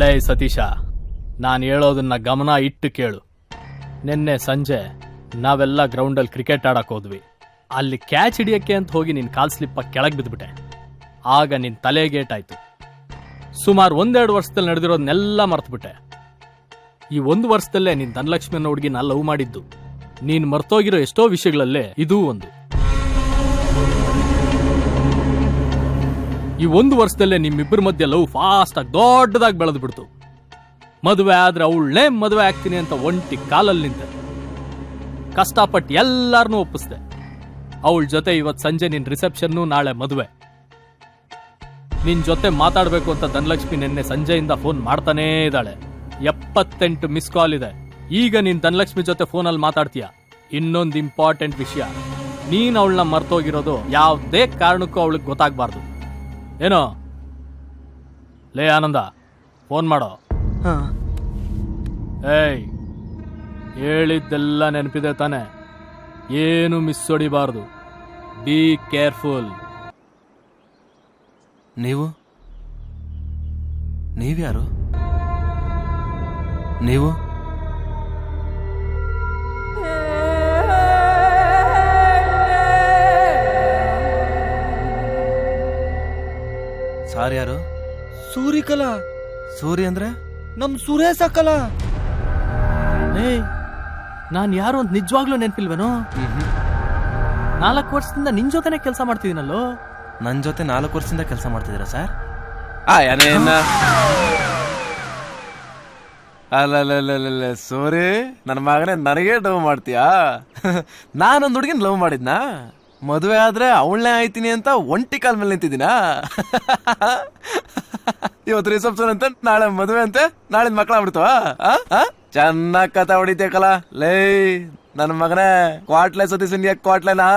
ಲೇ ಸತೀಶ, ನಾನು ಹೇಳೋದನ್ನ ಗಮನ ಇಟ್ಟು ಕೇಳು. ನಿನ್ನೆ ಸಂಜೆ ನಾವೆಲ್ಲ ಗ್ರೌಂಡಲ್ಲಿ ಕ್ರಿಕೆಟ್ ಆಡಕ್ ಹೋದ್ವಿ. ಅಲ್ಲಿ ಕ್ಯಾಚ್ ಹಿಡಿಯಕ್ಕೆ ಅಂತ ಹೋಗಿ ನಿನ್ ಕಾಲ್ ಸ್ಲಿಪ್ಪ ಕೆಳಗೆ ಬಿದ್ಬಿಟ್ಟೆ. ಆಗ ನಿನ್ ತಲೆಗೇಟಾಯ್ತು ಸುಮಾರು ಒಂದೆರಡು ವರ್ಷದಲ್ಲಿ ನಡೆದಿರೋದನ್ನೆಲ್ಲ ಮರ್ತ್ಬಿಟ್ಟೆ. ಈ ಒಂದು ವರ್ಷದಲ್ಲೇ ನಿನ್ ಧನಲಕ್ಷ್ಮಿ ಅನ್ನೋ ಹುಡುಗಿನ ಲವ್ ಮಾಡಿದ್ದು. ನೀನು ಮರ್ತೋಗಿರೋ ಎಷ್ಟೋ ವಿಷಯಗಳಲ್ಲೇ ಇದೂ ಒಂದು. ಈ ಒಂದು ವರ್ಷದಲ್ಲೇ ನಿಮ್ಮಿಬ್ಬರ ಮಧ್ಯೆ ಲವ್ ಫಾಸ್ಟ್ ಆಗಿ ದೊಡ್ಡದಾಗಿ ಬೆಳೆದು ಬಿಡ್ತು ಮದುವೆ ಆದ್ರೆ ಅವಳನ್ನೇ ಮದುವೆ ಆಗ್ತೀನಿ ಅಂತ ಒಂಟಿ ಕಾಲಲ್ಲಿ ನಿಂತೆ. ಕಷ್ಟಪಟ್ಟು ಎಲ್ಲಾರನ್ನೂ ಒಪ್ಪಿಸ್ದೆ. ಅವಳ ಜೊತೆ ಇವತ್ ಸಂಜೆ ನಿನ್ ರಿಸೆಪ್ಷನ್ ನಾಳೆ ಮದುವೆ. ನಿನ್ ಜೊತೆ ಮಾತಾಡಬೇಕು ಅಂತ ಧನಲಕ್ಷ್ಮಿ ನಿನ್ನೆ ಸಂಜೆಯಿಂದ ಫೋನ್ ಮಾಡ್ತಾನೇ ಇದ್ದಾಳೆ. ಎಪ್ಪತ್ತೆಂಟು ಮಿಸ್ ಕಾಲ್ ಇದೆ. ಈಗ ನೀನ್ ಧನಲಕ್ಷ್ಮಿ ಜೊತೆ ಫೋನಲ್ಲಿ ಮಾತಾಡ್ತೀಯ? ಇನ್ನೊಂದು ಇಂಪಾರ್ಟೆಂಟ್ ವಿಷಯ. ನೀನ್ ಅವಳನ್ನ ಮರ್ತೋಗಿರೋದು ಯಾವುದೇ ಕಾರಣಕ್ಕೂ ಅವಳಿಗೆ ಗೊತ್ತಾಗ್ಬಾರ್ದು. ಏನೋ? ಲೇ ಆನಂದ ಫೋನ್ ಮಾಡೋ. ಹಾ. ಏಯ್ ಹೇಳಿದ್ದೆಲ್ಲ ನೆನಪಿದೆ ತಾನೆ. ಏನು ಮಿಸ್ ಹೊಡಿಬಾರ್ದು. ಬಿ ಕೇರ್ಫುಲ್ ನೀವು? ನೀವ್ಯಾರು? ನೀವು? ಸಾರ್ ಯಾರು? ಸೂರಿ ಕಲಾ ಸೂರಿ ಅಂದ್ರೆ? ನಮ್ ಸುರೇಶ ಕಲ. ಏಯ್ ನಾನು ಯಾರು ಅಂತ ನಿಜವಾಗ್ಲೂ ನೆನಪಿಲ್ವೇನೋ? ನಾಲ್ಕು ವರ್ಷದಿಂದ ನಿನ್ ಜೊತೆನೆ ಕೆಲಸ ಮಾಡ್ತಿದ್ದೀನಲ್ಲೋ ನನ್ನ ಜೊತೆ ನಾಲ್ಕು ವರ್ಷದಿಂದ ಕೆಲಸ ಮಾಡ್ತಿದ್ದೀರಾ ಸರ್? ಆ ಅಲ್ಲ ಅಲ್ಲಲ್ಲ ಸೋರಿ ನನ್ನ ಮಗನೇ ನನಗೆ ಲವ್ ಮಾಡ್ತೀಯಾ? ನಾನೊಂದು ಹುಡುಗಿನ ಲವ್ ಮಾಡಿದ್ನಾ? ಮದುವೆ ಆದ್ರೆ ಅವಳನ್ನೇ ಆಯ್ತೀನಿ ಅಂತ ಒಂಟಿ ಕಾಲ್ ಮೇಲೆ ನಿಂತಿದ್ದೀನಾ? ಇವತ್ತು ರಿಸೆಪ್ಷನ್ ಅಂತ, ನಾಳೆ ಮದುವೆ ಅಂತ ನಾಳೆ ಮಕ್ಕಳ ಬಿಡ್ತವ ಚೆನ್ನಾಗ್ ಕಥ ಕಲ. ಲೇ ನನ್ನ ಮಗನೇ, ಕ್ವಾಟ್ಲೆ ಸತೀಶ್ ಇಂಡಿಯಾ ಕ್ವಾಟ್ಲೆನಾ?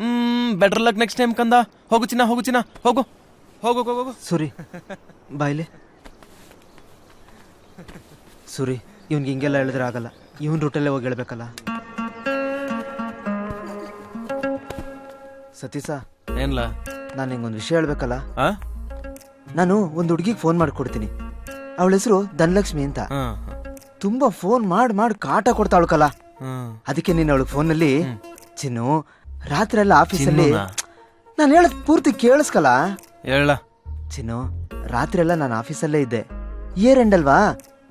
Hmm better luck next time ಕಂದ. ಹೋಗು ಚಿನ್ನ ಹೋಗು ಚಿನ್ನ, ಹೋಗು. ಹೋಗು ಹೋಗು ಸುರಿ ಬಾಯ್ಲಿ ಸುರಿ, ಇವ್ನಿಗೆ ಹಿಂಗೆಲ್ಲ ಹೇಳಿದ್ರೆ ಆಗಲ್ಲ. ಇವನ್ ರೂಟಲ್ಲೇ ಹೋಗಿ ಹೇಳ್ಬೇಕಲ್ಲ. ಸತೀಸ ಏನ್ಲ? ನಾನು ನಿಂಗೊಂದು ವಿಷಯ ಹೇಳ್ಬೇಕಲ್ಲ? ಆ? ನಾನು ಒಂದು ಹುಡುಗಿಗೆ ಫೋನ್ ಮಾಡ್ಕೊಡ್ತೀನಿ ಅವಳ ಹೆಸರು ಧನಲಕ್ಷ್ಮಿ ಅಂತ. ಹ್ಮ್ ತುಂಬಾ ಫೋನ್ ಮಾಡಿ ಮಾಡಿ ಕಾಟ ಕೊಡ್ತಾಳ್ಕಲ್ಲ ಹ್ಮ್ ಅದಕ್ಕೆ ನೀನು ಅವಳಿಗೆ ಫೋನಲ್ಲಿ ಚಿನ್ನು ರಾತ್ರಿ ಎಲ್ಲ ಆಫೀಸಲ್ಲಿ ಚಿನ್ನುನಾ? ನಾನು ಹೇಳೋದ್ ಪೂರ್ತಿ ಕೇಳಿಸ್ಕಲ್ಲ ಹೇಳ. ಚಿನ್ನು ರಾತ್ರಿ ಎಲ್ಲ ನಾನು ಆಫೀಸಲ್ಲೇ ಇದ್ದೆ. ಇಯರ್ ಎಂಡ್ ಅಲ್ವಾ?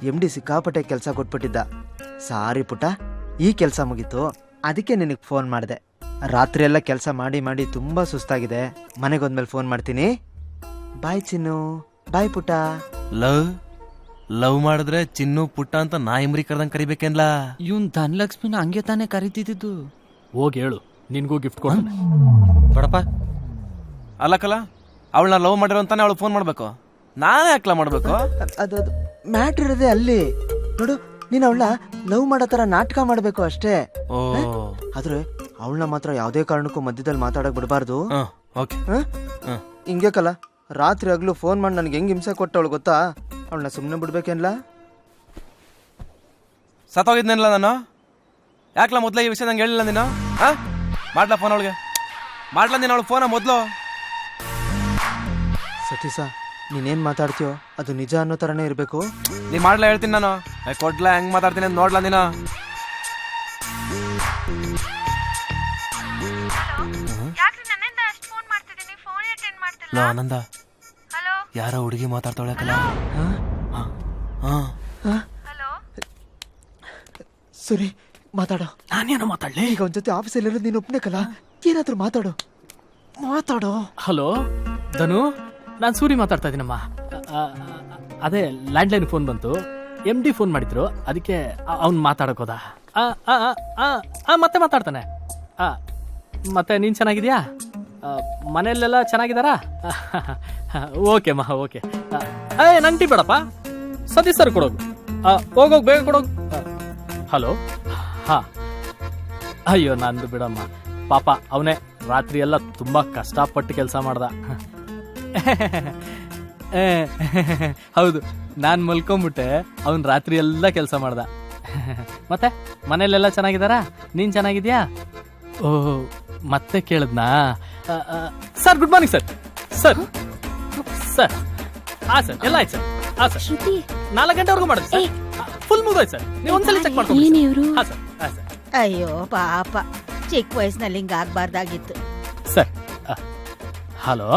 ಎಂ ಡಿ ಸಿಕ್ಕಾಪಟ್ಟೆ ಕೆಲಸ ಕೊಟ್ಬಿಟ್ಟಿದ್ದ. ಸಾರಿ ಪುಟ್ಟ ಈ ಕೆಲಸ ಮುಗೀತು. ಅದಕ್ಕೆ ನಿನಗೆ ಫೋನ್ ಮಾಡಿದೆ. ರಾತ್ರಿ ಎಲ್ಲ ಕೆಲಸ ಮಾಡಿ ಮಾಡಿ ತುಂಬ ಸುಸ್ತಾಗಿದೆ. ಮನೆಗೆ ಹೋದ್ಮೇಲೆ ಫೋನ್ ಮಾಡ್ತೀನಿ. ಬಾಯ್ ಚಿನ್ನು. ಬಾಯ್ ಪುಟ್ಟ ಲವ್? ಲವ್ ಮಾಡಿದ್ರೆ ಚಿನ್ನು ಪುಟ್ಟ ಅಂತ ನಾ ಇಮ್ರಿ ಕರ್ದಂಗ್ ಕರಿಬೇಕೇನ್ಲ? ಇವನ್ ಧನಲಕ್ಷ್ಮಿನ ಹಂಗೆ ತಾನೇ ಕರಿತಿದ್ದು ಹೋಗ್ ಹೇಳು. ನಿನ್ಗೂ ಗಿಫ್ಟ್ ಕೊಡ್ತಾನೆ ಬಡಪ್ಪ ಕಲ ಅವಳನ್ನ ಲವ್ ಮಾಡಿರೋ ಅಂತಾನೆ ಅವಳು ಫೋನ್ ಮಾಡ್ಬೇಕು. ನಾನೇ ಯಾಕಲ ಮಾಡ್ಬೇಕು? ಅದು ಅದು ಮ್ಯಾಟ್ರ್ ಇರೋದೇ ಅಲ್ಲಿ. ನೋಡು ನೀನು ಅವಳ ಲವ್ ಮಾಡೋ ಥರ ನಾಟಕ ಮಾಡಬೇಕು ಅಷ್ಟೇ. ಓ. ಆದ್ರೆ ಅವಳನ್ನ ಮಾತ್ರ ಯಾವುದೇ ಕಾರಣಕ್ಕೂ ಮಧ್ಯದಲ್ಲಿ ಮಾತಾಡಕ್ ಬಿಡಬಾರ್ದು. ಓಕೆ. ಹಿಂಗೆ ಕಲ ರಾತ್ರಿ ಆಗ್ಲು ಫೋನ್ ಮಾಡಿ ನನಗೆ ಹೆಂಗ್ ಹಿಂಸೆ ಕೊಟ್ಟವಳು ಗೊತ್ತಾ? ಅವಳನ್ನ ಸುಮ್ಮನೆ ಬಿಡ್ಬೇಕೇನ್ಲ? ಸತ್ತೋಗಿದ್ನೇನಲ್ಲ ನಾನು? ಯಾಕಲ ಮೊದ್ಲೇ ಈ ವಿಷಯ ನಂಗೆ ಹೇಳಿಲ್ಲ ನೀನು? ಹಾ? ಮಾಡ್ಲಾ ಫೋನ್ ಅವಳಿಗೆ? ಮಾಡ್ಲಾ ನೀನು ಅವಳು ಫೋನ ಮೊದ್ಲು? ಸತೀಸ ನೀನೇನ್ ಮಾತಾಡ್ತೀಯೋ ಅದು ನಿಜ ಅನ್ನೋ ಥರನೇ ಇರಬೇಕು. ನೀ ಮಾಡ್ಲಾ ಹೇಳ್ತೀನಿ ನಾನು. ಐ ಕೊಡ್ಲಾ ಹೆಂಗ್ ಮಾತಾಡ್ತೀನಿ ಅಂತ ನೋಡ್ಲಾ ನೀನು? ಲೋ ಆನಂದ. ಹಲೋ? ಯಾರೋ ಹುಡುಗಿ ಮಾತಾಡ್ತಾಳೆ ಕಲ ಹಲೋ? ಸರಿ ಮಾತಾಡೋ. ನಾನೇನು ಮಾತಾಡ್ಲಿ? ಈಗ ಒಂದ್ ಜೊತೆ ಆಫೀಸಲ್ಲಿ ಇರೋದು ನೀನು ಒಪ್ನೆ ಕಲ ಏನಾದ್ರೂ ಮಾತಾಡು. ಮಾತಾಡೋ. ಹಲೋ? ಧನು ನಾನು ಸೂರಿ ಮಾತಾಡ್ತಾ ಇದ್ದೀನಮ್ಮ ಅದೇ ಲ್ಯಾಂಡ್ಲೈನ್ ಫೋನ್ ಬಂತು. ಎಂ ಡಿ ಫೋನ್ ಮಾಡಿದ್ರು. ಅದಕ್ಕೆ ಅವ್ನು ಮಾತಾಡಕ್ ಹೋದ. ಆ, ಆ, ಆ, ಆ, ಆ, ಮತ್ತೆ ಮಾತಾಡ್ತಾನೆ. ಆ, ಮತ್ತೆ ನೀನ್ ಚೆನ್ನಾಗಿದ್ಯಾ? ಮನೆಯಲ್ಲೆಲ್ಲ ಚೆನ್ನಾಗಿದ್ದಾರಾ? ಓಕೆ ಮಾ ಓಕೆ. ಏ ನಂಟಿ ಬೇಡಪ್ಪ. ಸತೀಶ್ ಸರ್ ಕೊಡೋಗು. ಹೋಗೋಗ ಬೇಗ ಕೊಡೋಗು. ಹಲೋ? ಹಾ. ಅಯ್ಯೋ, ನಂದು ಬಿಡಮ್ಮ. ಪಾಪ, ಅವನೇ ರಾತ್ರಿ ಎಲ್ಲ ತುಂಬ ಕಷ್ಟಪಟ್ಟು ಕೆಲಸ ಮಾಡ್ದ. ಹೌದು, ನಾನು ಮಲ್ಕೊಂಬಿಟ್ಟೆ, ಅವನು ರಾತ್ರಿ ಎಲ್ಲ ಕೆಲಸ ಮಾಡ್ದ. ಮತ್ತೆ ಮನೇಲೆಲ್ಲ ಚೆನ್ನಾಗಿದ್ದಾರಾ? ನೀನು ಚೆನ್ನಾಗಿದ್ಯಾ? ಓ, ಮತ್ತೆ ಕೇಳಿದ್ನಾ? Sir good morning sir sir sir ಹಾ ಸರ್ ಎಲ್ಲ ಆಯ್ತು ಸರ್ ಹಾ ಸರ್ ಶ್ರುತಿ. ನಾಲ್ಕು ಗಂಟೆವರೆಗೂ ಮಾಡಿದ್ರು ಸರ್ ಫುಲ್ ಮುಗಿದೋಯ್ತು ಸರ್ ನೀವು ಒಂದ್ಸಲ ಚೆಕ್ ಮಾಡ್ಕೊಂಡು ಏನ್ ಇವ್ರು? ಹಾಂ ಸರ್ ಹಾಂ ಸರ್ ಅಯ್ಯೋ ಪಾಪ. ಚಿಕ್ಕ ವಯಸ್ಸಿನಲ್ಲಿ ಹಿಂಗ ಆಗ್ಬಾರ್ದಾಗಿತ್ತು. Sir hello?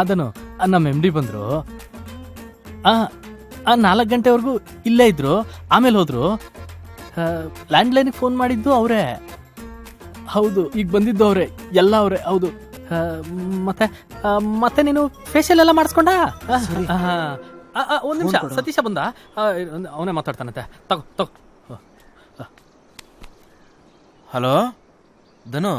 ಅದನು ಆ, ನಮ್ಮ ಎಂ ಡಿ ಬಂದರು. ನಾಲ್ಕು ಗಂಟೆವರೆಗೂ ಇಲ್ಲೇ ಇದ್ರು ಆಮೇಲೆ ಹೋದ್ರು. ಲ್ಯಾಂಡ್ಲೈನಿಗೆ ಫೋನ್ ಮಾಡಿದ್ದು ಅವರೇ. ಹೌದು ಈಗ ಬಂದಿದ್ದು ಅವ್ರೆ ಎಲ್ಲ ಅವ್ರೆ ಹೌದು. ಆ, ಮತ್ತೆ ಆ, ಮತ್ತೆ ನೀನು ಫೇಶಿಯಲ್ ಎಲ್ಲ ಮಾಡಿಸ್ಕೊಂಡ? ಒಂದು ನಿಮಿಷ ಸತೀಶ ಬಂದ? ಅವನೇ ಮಾತಾಡ್ತಾನಂತೆ. ತಗೋ ತಗೋ. ಹಲೋ? ಧನು?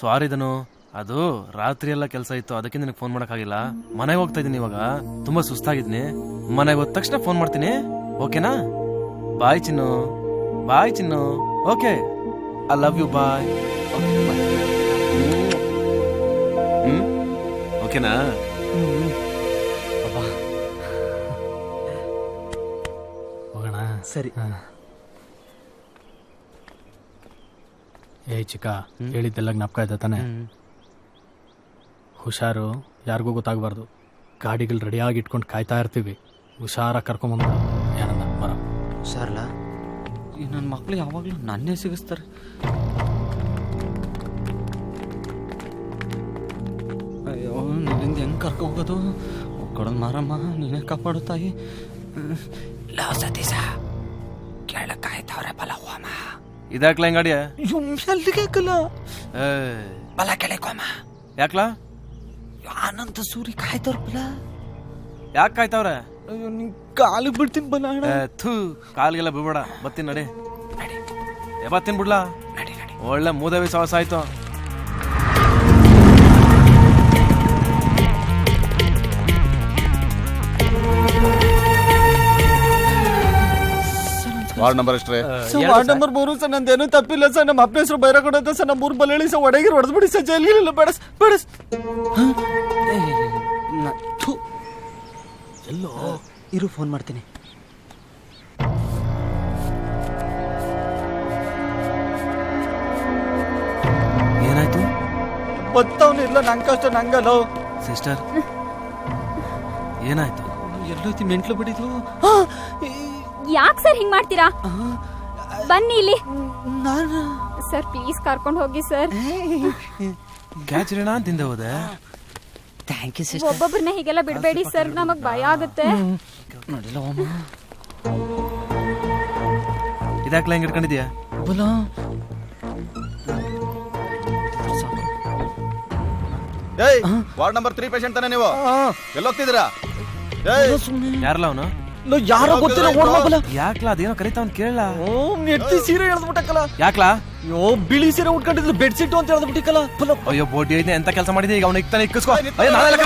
ಸಾರಿ ಧನು ಅದು ರಾತ್ರಿ ಎಲ್ಲ ಕೆಲಸ ಇತ್ತು ಅದಕ್ಕೆ ನಿನಗೆ ಫೋನ್ ಮಾಡೋಕ್ಕಾಗಿಲ್ಲ. ಮನೆಗೆ ಹೋಗ್ತಾ ಇದ್ದೀನಿ ಇವಾಗ. ತುಂಬಾ ಸುಸ್ತಾಗಿದ್ದೀನಿ. ಮನೆಗೆ ಹೋದ ತಕ್ಷಣ ಫೋನ್ ಮಾಡ್ತೀನಿ. ಓಕೆನಾ ಬಾಯ್ ಚಿನ್ನು. Bye Chinnu. Okay I love you bye hmm ಓಕೆನಾ ಹೋಗೋಣ ಸರಿ ಏಯ್ ಚಿಕ್ಕ. ಹೇಳಿದ್ದೆಲ್ಲ ಜ್ಞಾಪಕ ಇದೆ ತಾನೆ? ಹುಷಾರು ಯಾರಿಗೂ ಗೊತ್ತಾಗಬಾರ್ದು. ಗಾಡಿಗಳು ರೆಡಿಯಾಗಿ ಇಟ್ಕೊಂಡು ಕಾಯ್ತಾ ಇರ್ತೀವಿ. ಹುಷಾರಾಗಿ ಕರ್ಕೊಂಬಂದ ಏನಂದ? ಬರ. ಹುಷಾರ್ಲಾ? ಈ ನನ್ನ ಮಕ್ಕಳು ಯಾವಾಗಲೂ ನನ್ನೇ ಸಿಗಿಸ್ತಾರೆ. ಅಯ್ಯೋ ನಿನ್ನಿಂದ ಹೆಂಗ್ ಕರ್ಕೊ ಹೋಗೋದು ಕೊಡೋದು ಮಾರಮ್ಮ ನೀನೇ ಕಾಪಾಡು ತಾಯಿ. ಲವ್ ಸತೀಶ ಕೇಳಕ್ಕಾಯ್ತವ್ರೆ ಬಲ ಹೋಮ ಇದಾಕ್ಲ ಹೆಂಗಡಿಯ? ಎಲ್ಲಿಗೆ ಕಲ ಏ. ಬಲ ಕೆಳಕೋಮ. ಯಾಕ್ಲಾ? ಆನಂದ ಸೂರಿ ಕಾಯ್ತವ್ರ ಬಲ ಯಾಕೆ ಕಾಯ್ತಾವ್ರೆ? ಅಯ್ಯೋ ನಿನ್ ಕಾಲಿಗೆ ಬಿಡ್ತೀನಿ ಬಲ ಅಣ್ಣ ಥೂ ಕಾಲಿಗೆಲ್ಲ ಬಿಡ್ಬೇಡ ಬತ್ತೀನಿ ನಡಿ. ಏ ಬತ್ತೀನಿ ಬಿಡ್ಲಾ? ಒಳ್ಳೆ ಮೂದವಿ ಸಾಹಸ ಆಯ್ತು. ವಾರ್ಡ್ ನಂಬರ್ ಎಷ್ಟ್ರಿ? ವಾರ್ಡ್ ನಂಬರ್ ಮೂರು ಸರ್ ನಂದೇನು ತಪ್ಪಿಲ್ಲ ಸರ್. ನಮ್ಮ ಅಪ್ಪ ಹೆಸರು ಬೈರಗೌಡ ಅಂತ ಸರ್. ನಮ್ಮ ಊರ್ ಬಲ್ಲ ಹೇಳಿ ಸರ್ ಒಡಗಿರು ಹೊಡೆದ್ಬಿಡಿ ಸರ್. ಜೈಲ್ಗಿರಲ್ಲ ಬೇಡಸ್ ಬೇಡಸ್ ಎಲ್ಲೋ? ಇರು ಫೋನ್ ಮಾಡ್ತೀನಿ. ಏನಾಯ್ತು? ಬತ್ತವನು ಇಲ್ಲ ನಂಗೆ ಕಷ್ಟ ನಂಗಲ್ಲ ಸಿಸ್ಟರ್ ಏನಾಯ್ತು? ಎಲ್ಲೋತಿ ಮೆಂಟ್ಲು ಬಿಡಿದ್ಲು ಯಾಕೆ ಸರ್ ಹಿಂಗ್ ಮಾಡ್ತೀರಾ? ಬನ್ನಿ ಇಲ್ಲಿ. ನಾನು? ಸರ್ ಪ್ಲೀಸ್ ಕರ್ಕೊಂಡು ಹೋಗಿ ಸರ್. ಕ್ಯಾಚ್ ಅಂತಿಂದ ಹೋದೆ ಥ್ಯಾಂಕ್ ಯು ಒಬ್ಬೊಬ್ಬರನ್ನ ಹೀಗೆಲ್ಲ ಬಿಡಬೇಡಿ ಸರ್ ನಮಗ್ ಭಯ ಆಗುತ್ತೆ. ನೋಡಿಲ್ಲ ಓಮ ಇದಾಕ್ಲ ಹೆಂಗ್ ಇಟ್ಕೊಂಡಿದ್ಯಾ ಬಲ. ಏಯ್ ವಾರ್ಡ್ ನಂಬರ್ ತ್ರೀ ಪೇಷಂಟ್ ತಾನೆ ನೀವು? ಎಲ್ಲೋಗ್ತಿದ್ದೀರಾ? ಏಯ್. ಯಾರಲ್ಲ ಅವನು? ಯಾರೋ ಗೊತ್ತಿಲ್ಲ ಓಡ್ಮ ಬಲ. ಯಾಕ್ಲಾ ಅದೇನೋ ಕೇಳಲ್ಲ ಓ ನೆಟ್ಟಿ ಸೀರೆ ಎಳ್ದ್ಬಿಟ್ಟಕ್ಕಲ್ಲ ಯಾಕ್ಲಾ? ಯೋ ಬಿಳಿ ಸೀರೆ ಉಟ್ಕೊಂಡಿದ್ದು ಬೆಡ್ಶೀಟ್ ಅಂತ ಎಳ್ದ್ಬಿಟ್ಟಿಕ್ಕಲ್ಲ ಬಲ. ಅಯ್ಯೋ ಬೋಡಿ ಐತೆ ಎಂತ ಕೆಲಸ ಮಾಡಿದೆ ಈಗ ಅವನು ಇಕ್ತಾನೆ ಇಕ್ಕಿಸ್ಕೋ. ಅಯ್ಯೋ ನಾನೆಲ್ಲ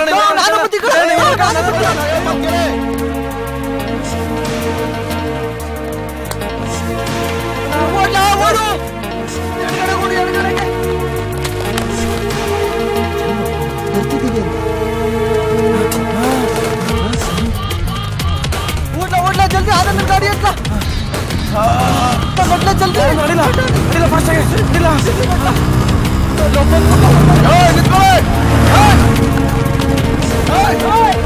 ಓಡ್ಲ, ಜಲ್ದಿ ಆನಂದ್ ಗಾಡಿ ಹತ್ರ ಓಡ್ಲ, ಜಲ್ದಿ ನಡಿಲ್ಲ, ನಡಿಲ್ಲ, fast ಆಗಿ, ನಡಿಲ್ಲ. ಏಯ್, ನಿಂತ್ಕೊಳ್ಳಿ! ಏಯ್! ಏಯ್! ಏಯ್!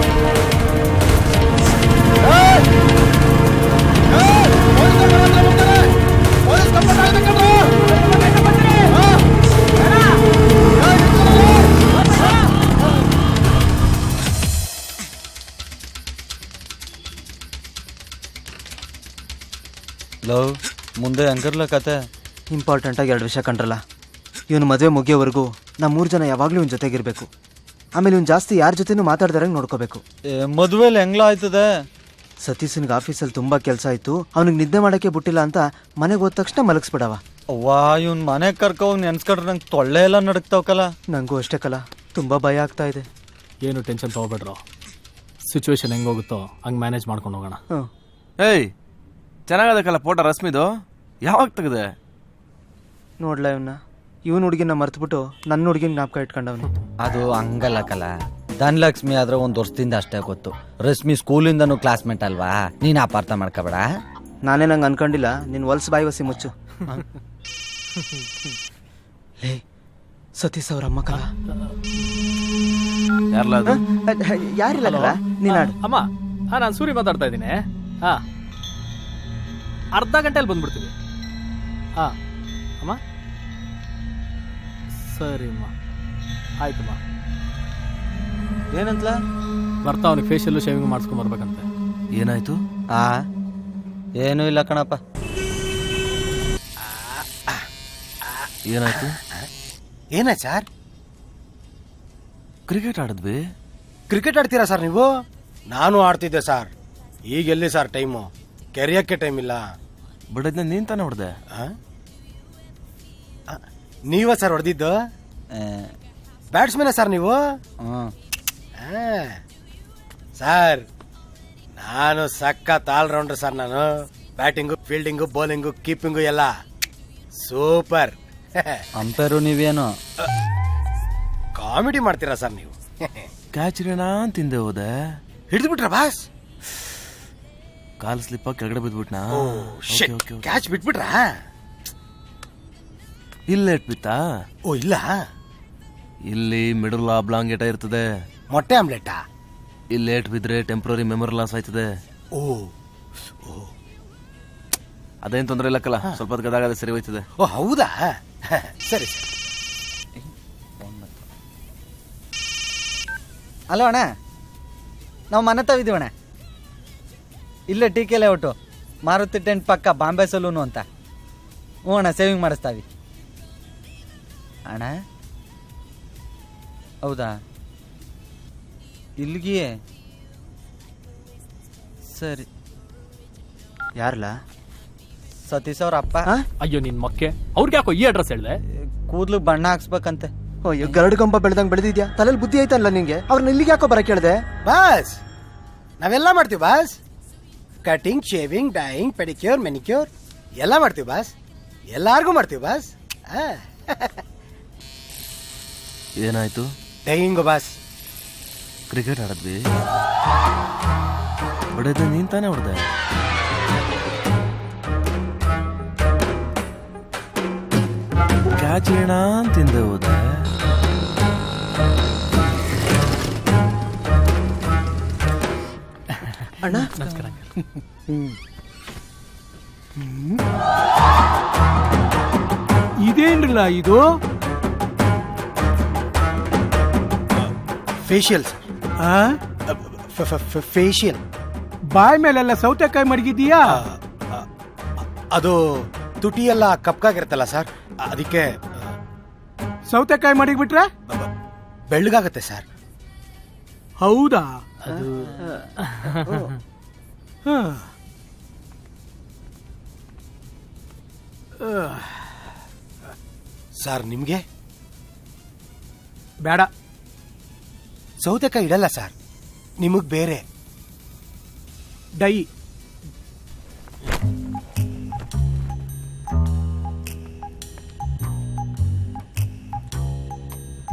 ಮುಂದೆ ಹೆಂಗಿರ್ಲ ಕತೆ. ಇಂಪಾರ್ಟೆಂಟಾಗಿ ಎರಡು ವಿಷಯ ಕಂಡ್ರಲ್ಲ. ಇವನು ಮದುವೆ ಮುಗಿಯೋವರೆಗೂ ನಮ್ಮ ಮೂರು ಜನ ಯಾವಾಗಲೂ ಇವನ ಜೊತೆಗಿರಬೇಕು. ಆಮೇಲೆ ಇವ್ನು ಜಾಸ್ತಿ ಯಾರ ಜೊತೆನೂ ಮಾತಾಡ್ದಾರಂಗೆ ನೋಡ್ಕೋಬೇಕು. ಮದುವೆಲಿ ಹೆಂಗ್ಲ ಆಯ್ತದೆ? ಸತೀಶನ್ಗೆ ಆಫೀಸಲ್ಲಿ ತುಂಬ ಕೆಲಸ ಆಯಿತು. ಅವನಿಗೆ ನಿದ್ದೆ ಮಾಡೋಕ್ಕೆ ಬಿಟ್ಟಿಲ್ಲ ಅಂತ ಮನೆಗೆ ಹೋದ ತಕ್ಷಣ ಮಲಗಿಸ್ಬಿಡವ. ಅವ್ವಾ ಇವನ್ ಮನೆ ಕರ್ಕೋಗ್ ನೆನ್ಸ್ಕೊಂಡ್ರೆ ನಂಗೆ ತೊಳ್ಳೆ ಎಲ್ಲ ನಡಕ್ತಾವಕಲ್ಲ ನನಗೂ ಅಷ್ಟೇ ಕಲ. ತುಂಬ ಭಯ ಆಗ್ತಾ ಇದೆ. ಏನು ಟೆನ್ಷನ್ ತಗೋಬೇಡ್ರು? ಸಿಚುವೇಶನ್ ಹೆಂಗೋಗುತ್ತೋ ಹಂಗೆ ಮ್ಯಾನೇಜ್ ಮಾಡ್ಕೊಂಡು ಹೋಗೋಣ. ಹ್ಞೂ ಏಯ್ ಚೆನ್ನಾಗದಕ್ಕಲ್ಲ ಫೋಟೋ ರಶ್ಮಿದು? ಯಾವಾಗ ತೆಗೆದೆ ನೋಡ್ಲಾ ಇವನ್ನ ಇವನ್ ಹುಡುಗಿನ ಮರ್ತ್ಬಿಟ್ಟು ನನ್ನ ಹುಡುಗಿನ ಜ್ಞಾಪಕ ಇಟ್ಕೊಂಡವನು. ಅದು ಹಂಗಲ್ಲ ಕಲ. ಧನಲಕ್ಷ್ಮಿ ಆದ್ರೆ ಒಂದ್ ವರ್ಷದಿಂದ ಅಷ್ಟೇ ಗೊತ್ತು. ರಶ್ಮಿ ಸ್ಕೂಲಿಂದನೂ ಕ್ಲಾಸ್ಮೇಟ್ ಅಲ್ವಾ? ನೀನ್ ಅಪಾರ್ಥ ಮಾಡ್ಕೋಬೇಡ. ನಾನೇ ನಂಗೆ ಅನ್ಕೊಂಡಿಲ್ಲ ನಿನ್ ಹೊಲ್ಸ್ ಬಾಯಿ ವಸಿ ಮುಚ್ಚು. ಲೇ ಸತೀಶ್ ಅವ್ರ ಅಮ್ಮ ಕಲ. ಯಾರಲ್ಲ ಅದು? ಯಾರಿಲ್ಲ ಕಲ? ನೀನಾಡು ಅಮ್ಮ ಹಾ ನಾನು ಸೂರಿ ಮಾತಾಡ್ತಾ ಇದ್ದೀನಿ. ಹಾ. ಅರ್ಧ ಗಂಟೆಯಲ್ಲಿ ಬಂದ್ಬಿಡ್ತೀವಿ. ಹಾ ಅಮ್ಮ? ಸರಿಮ್ಮ. ಆಯ್ತಮ್ಮ. ಏನಂತಲ? ಬರ್ತಾ ಅವ್ನಿಗೆ ಫೇಶಿಯಲ್ಲು ಶೇವಿಂಗ್ ಮಾಡಿಸ್ಕೊಂಡ್ ಬರ್ಬೇಕಂತೆ. ಏನಾಯ್ತು? ಆ? ಏನೂ ಇಲ್ಲ ಕಣಪ್ಪ. ಏನಾಯ್ತು? ಏನ ಸರ್? ಕ್ರಿಕೆಟ್ ಆಡಿದ್ವಿ. ಕ್ರಿಕೆಟ್ ಆಡ್ತೀರಾ ಸರ್ ನೀವು? ನಾನು ಆಡ್ತಿದ್ದೆ ಸರ್. ಈಗ ಎಲ್ಲಿ ಸರ್ ಟೈಮು ಕೆರಿಯಕ್ಕೆ ಟೈಮ್ ಇಲ್ಲ. ಬಟ್ ಅದನ್ನ ನೀನ್ ತಾನೆ ಹೊಡೆದೆ? ಆ, ನೀವ ಸರ್ ಹೊಡೆದಿದ್ದು? ಬ್ಯಾಟ್ಸ್ಮನ್ ಸರ್ ನೀವು? ಆ. ಸರ್ ನಾನು ಸಖತ್ ಆಲ್ ರೌಂಡರ್ ಸರ್ ನಾನು. ಬ್ಯಾಟಿಂಗು ಫೀಲ್ಡಿಂಗು ಬೌಲಿಂಗು ಕೀಪಿಂಗು ಎಲ್ಲ ಸೂಪರ್. ಅಂಪೇರು ನೀವೇನು? ಕಾಮಿಡಿ ಮಾಡ್ತೀರಾ ಸರ್ ನೀವು? ಕ್ಯಾಚ್ ಅಂತ ತಿಂದೆ ಹೋದೆ. ಹಿಡಿದು ಬಿಟ್ರ ಬಾಸ್? ಕಾಲ್ ಸ್ಲಿಪ್ ಕೆಳಗಡೆ ಬಿದ್ಬಿಟ್ನಾ? ಓ ಓಕೆ. ಕ್ಯಾಚ್ ಬಿಟ್ಬಿಟ್ರಾ? ಇಲ್ಲೇ ಇಟ್ಬಿತ್ತಾ ಓ ಇಲ್ಲ. ಇಲ್ಲಿ ಮಿಡಲ್ ಬ್ಲಾಂಗ್ ಏಟ ಇರ್ತದೆ. ಮೊಟ್ಟೆ ಆಮ್ಲೆಟಾ? ಇಲ್ಲಿ ಲೇಟ್ ಬಿದ್ರೆ ಟೆಂಪ್ರರಿ ಮೆಮೊರಿ ಲಾಸ್ ಆಯ್ತದೆ. ಓ ಅದೇನ್ ತೊಂದರೆ ಇಲ್ಲಕ್ಕಲ್ಲ ಸ್ವಲ್ಪ ಹೊತ್ತು ಗದಾಗದೆ ಸರಿ ಹೋಯ್ತದೆ. ಓ ಹೌದಾ? ಸರಿ ಸರಿ. ಅಲೋ ಅಣ್ಣ ನಾವು ಮನೆ ತಾವಿದ್ದೀವಿ ಅಣ್ಣ. ಇಲ್ಲೇ T K layout Maruti tent ಪಕ್ಕ ಬಾಂಬೆ ಸಲೂನು ಅಂತ. ಹ್ಞೂ ಅಣ್ಣ ಸೇವಿಂಗ್ ಮಾಡಿಸ್ತಾವಿ ಅಣ್ಣ? ಹೌದಾ? ಇಲ್ಲಿಗೆ ಸರಿ. ಯಾರಲ್ಲ ಸತೀಶ್ ಅವ್ರ ಅಪ್ಪ. ಅಯ್ಯೋ ನಿನ್ ಮಕ್ಕೆ. ಅವ್ರಿಗೆ ಯಾಕೋ ಈ ಅಡ್ರೆಸ್ ಹೇಳಿದೆ? ಕೂದ್ಲು ಬಣ್ಣ ಹಾಕ್ಸ್ಬೇಕಂತೆ. ಅಯ್ಯೋ ಗರಡು ಕಂಬ ಬೆಳ್ದಂಗ್ ಬೆಳೆದಿದ್ಯಾ? ತಲೆಯಲ್ಲಿ ಬುದ್ಧಿ ಐತಲ್ಲ ನಿಂಗೆ? ಅವ್ರನ್ನ ಇಲ್ಲಿಗೆ ಯಾಕೋ ಬರಕ್ಕೆ ಹೇಳ್ದೆ? ಬಾಸ್! ನಾವೆಲ್ಲ ಮಾಡ್ತೀವಿ boss. Cutting shaving dyeing pedicure manicure ಎಲ್ಲ ಮಾಡ್ತೀವಿ ಬಾಸ್. ಎಲ್ಲಾರ್ಗೂ ಮಾಡ್ತೀವಿ ಬಾಸ್. ಏನಾಯ್ತು? Dying boss. ಕ್ರಿಕೆಟ್ ಆಡಿದ್ವಿ. ಹೊಡೆದ ನೀನ್ ತಾನೇ ಹೊಡೆದೆ? ಕ್ಯಾಚ್ ಏಣ ಅಂತ ತಿಂದೆ ಹೋದೆ. ಅಣ್ಣ? ನಮಸ್ಕಾರ ಇದೇನ್ರಲ್ಲ ಇದು? ಫೇಶಿಯಲ್ ಆ? ಫೇಶಿಯಲ್ ಬಾಯ್ ಮೇಲೆಲ್ಲ ಸೌತೆಕಾಯಿ ಮಡಗಿದೀಯಾ ಅದು ತುಟಿ ಎಲ್ಲ ಕಪ್ಕಾಗಿರುತ್ತಲ್ಲ ಸರ್ ಅದಕ್ಕೆ ಸೌತೆಕಾಯಿ ಮಡಗಿಬಿಟ್ರೆ? ಬೆಳ್ಳಗಾಗತ್ತೆ ಸರ್. ಹೌದಾ. ಸರ್ ನಿಮಗೆ? ಬೇಡ. ಸೌತೆಕಾಯಿ ಇಡಲ್ಲ ಸರ್. ನಿಮಗೆ ಬೇರೆ. ಡೈ.